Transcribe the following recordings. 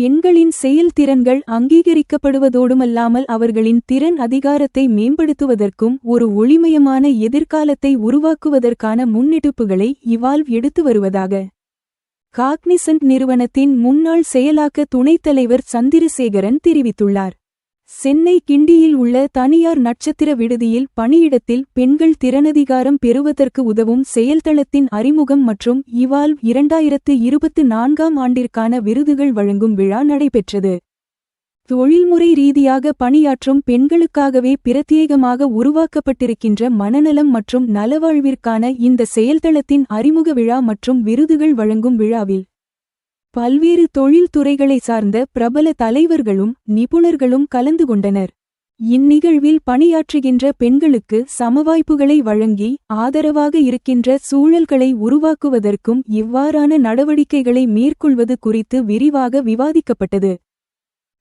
பெண்களின் செயல்திறன்கள் அங்கீகரிக்கப்படுவதோடுமல்லாமல் அவர்களின் திறன் அதிகாரத்தை மேம்படுத்துவதற்கும் ஒரு ஒளிமயமான எதிர்காலத்தை உருவாக்குவதற்கான முன்னெடுப்புகளை இவால்வ் எடுத்து வருவதாக. காக்னிசன்ட் நிறுவனத்தின் முன்னாள் செயலாக்க துணைத் தலைவர் சந்திரசேகரன் தெரிவித்துள்ளார். சென்னை கிண்டியில் உள்ள தனியார் நட்சத்திர விடுதியில் பணியிடத்தில் பெண்கள் திறனதிகாரம் பெறுவதற்கு உதவும் செயல்தளத்தின் அறிமுகம் மற்றும் இவால்வ் இரண்டாயிரத்து இருபத்து நான்காம் ஆண்டிற்கான விருதுகள் வழங்கும் விழா நடைபெற்றது. தொழில்முறை ரீதியாக பணியாற்றும் பெண்களுக்காகவே பிரத்யேகமாக உருவாக்கப்பட்டிருக்கின்ற மனநலம் மற்றும் நலவாழ்விற்கான இந்த செயல்தளத்தின் அறிமுக விழா மற்றும் விருதுகள் வழங்கும் விழாவில் பல்வேறு தொழில்துறைகளை சார்ந்த பிரபல தலைவர்களும் நிபுணர்களும் கலந்து கொண்டனர். இந்நிகழ்வில் பணியாற்றுகின்ற பெண்களுக்கு சமவாய்ப்புகளை வழங்கி ஆதரவாக இருக்கின்ற சூழல்களை உருவாக்குவதற்கும் இவ்வாறான நடவடிக்கைகளை மேற்கொள்வது குறித்து விரிவாக விவாதிக்கப்பட்டது.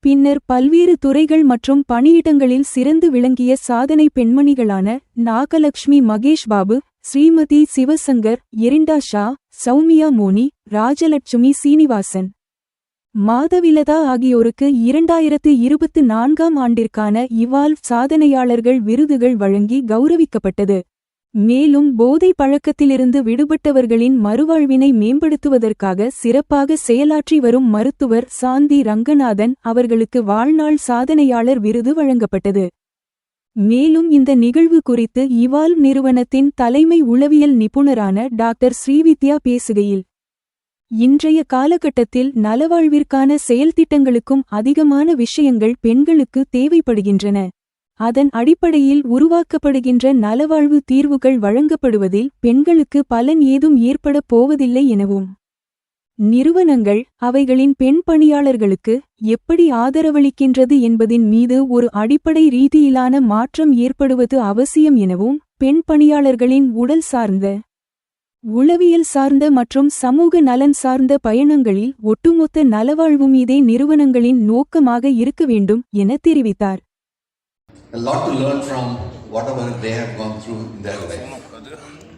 பின்னர் பல்வேறு துறைகள் மற்றும் பணியிடங்களில் சிறந்து விளங்கிய சாதனை பெண்மணிகளான நாகலக்ஷ்மி மகேஷ் பாபு ஸ்ரீமதி சிவசங்கர் எரிண்டா ஷா சௌமியா மோனி ராஜலட்சுமி சீனிவாசன். மாதவிலதா ஆகியோருக்கு இரண்டாயிரத்து இருபத்து நான்காம் ஆண்டிற்கான இவால்வ் சாதனையாளர்கள் விருதுகள் வழங்கி கௌரவிக்கப்பட்டது. மேலும் போதை பழக்கத்திலிருந்து விடுபட்டவர்களின் மறுவாழ்வினை மேம்படுத்துவதற்காக சிறப்பாக செயலாற்றி வரும் மருத்துவர் சாந்தி ரங்கநாதன் அவர்களுக்கு வாழ்நாள் சாதனையாளர் விருது வழங்கப்பட்டது. மேலும் இந்த நிகழ்வு குறித்து இவால் நிறுவனத்தின் தலைமை உளவியல் நிபுணரான டாக்டர் ஸ்ரீவித்யா பேசுகையில் இன்றைய காலகட்டத்தில் நலவாழ்விற்கான செயல்திட்டங்களுக்கும் அதிகமான விஷயங்கள் பெண்களுக்கு தேவைப்படுகின்றன. அதன் அடிப்படையில் உருவாக்கப்படுகின்ற நலவாழ்வு தீர்வுகள் வழங்கப்படுவதில் பெண்களுக்கு பலன் ஏதும் ஏற்படப் போவதில்லை எனவும் நிறுவனங்கள் அவைகளின் பெண் பணியாளர்களுக்கு எப்படி ஆதரவளிக்கின்றது என்பதின் மீது ஒரு அடிப்படை ரீதியிலான மாற்றம் ஏற்படுவது அவசியம் எனவும் பெண் பணியாளர்களின் உடல் சார்ந்த உளவியல் சார்ந்த மற்றும் சமூக நலன் சார்ந்த பயணங்களில் ஒட்டுமொத்த நலவாழ்வு மீதே நிறுவனங்களின் நோக்கமாக இருக்க வேண்டும் என தெரிவித்தார்.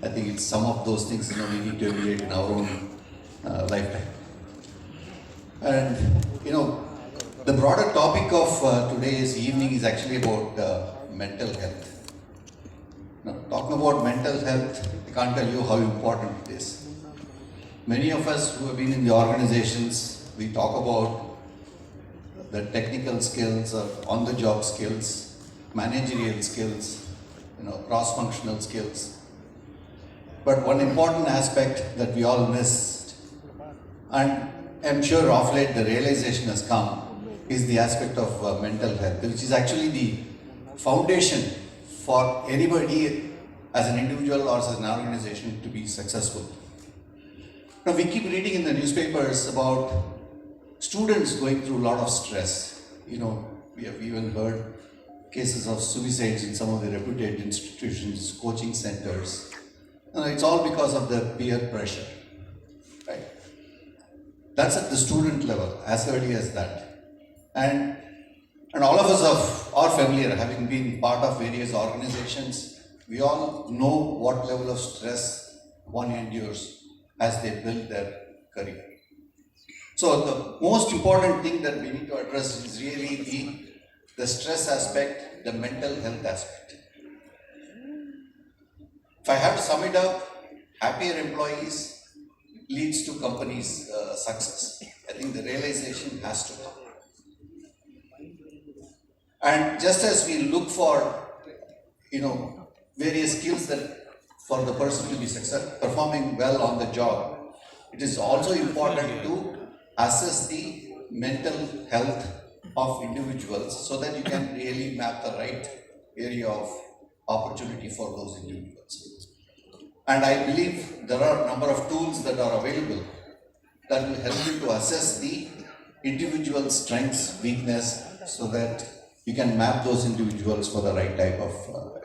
I think it's some of those things you know we need to emulate in our own uh, lifetime. And you know, the broader topic of uh, today's evening is actually about uh, mental health. Now, talking about mental health, I can't tell you how important it is. Many of us who have been in the organizations, we talk about the technical skills or on the job skills, managerial skills, you know, cross functional skills. But one important aspect that we all missed, and I'm sure of late the realization has come, is the aspect of uh, mental health, which is actually the foundation for anybody as an individual or as an organization to be successful. Now, we keep reading in the newspapers about students going through a lot of stress. You know, we have even heard cases of suicides in some of the reputed institutions, coaching centers. And it's all because of the peer pressure. That's at the student level, as early as that. And and all of us are, are familiar, having been part of various organizations, we all know what level of stress one endures as they build their career. So the most important thing that we need to address is really the, the stress aspect, the mental health aspect. If I have to sum it up, happier employees leads to companies' uh, success. I think the realization has to come. And just as we look for, you know, various skills that for the person to be success, performing well on the job, it is also important to assess the mental health of individuals so that you can really map the right area of opportunity for those individuals. And I believe there are a number of tools that are available that will help you to assess the individual strengths, weakness, so that you can map those individuals for the right type of uh.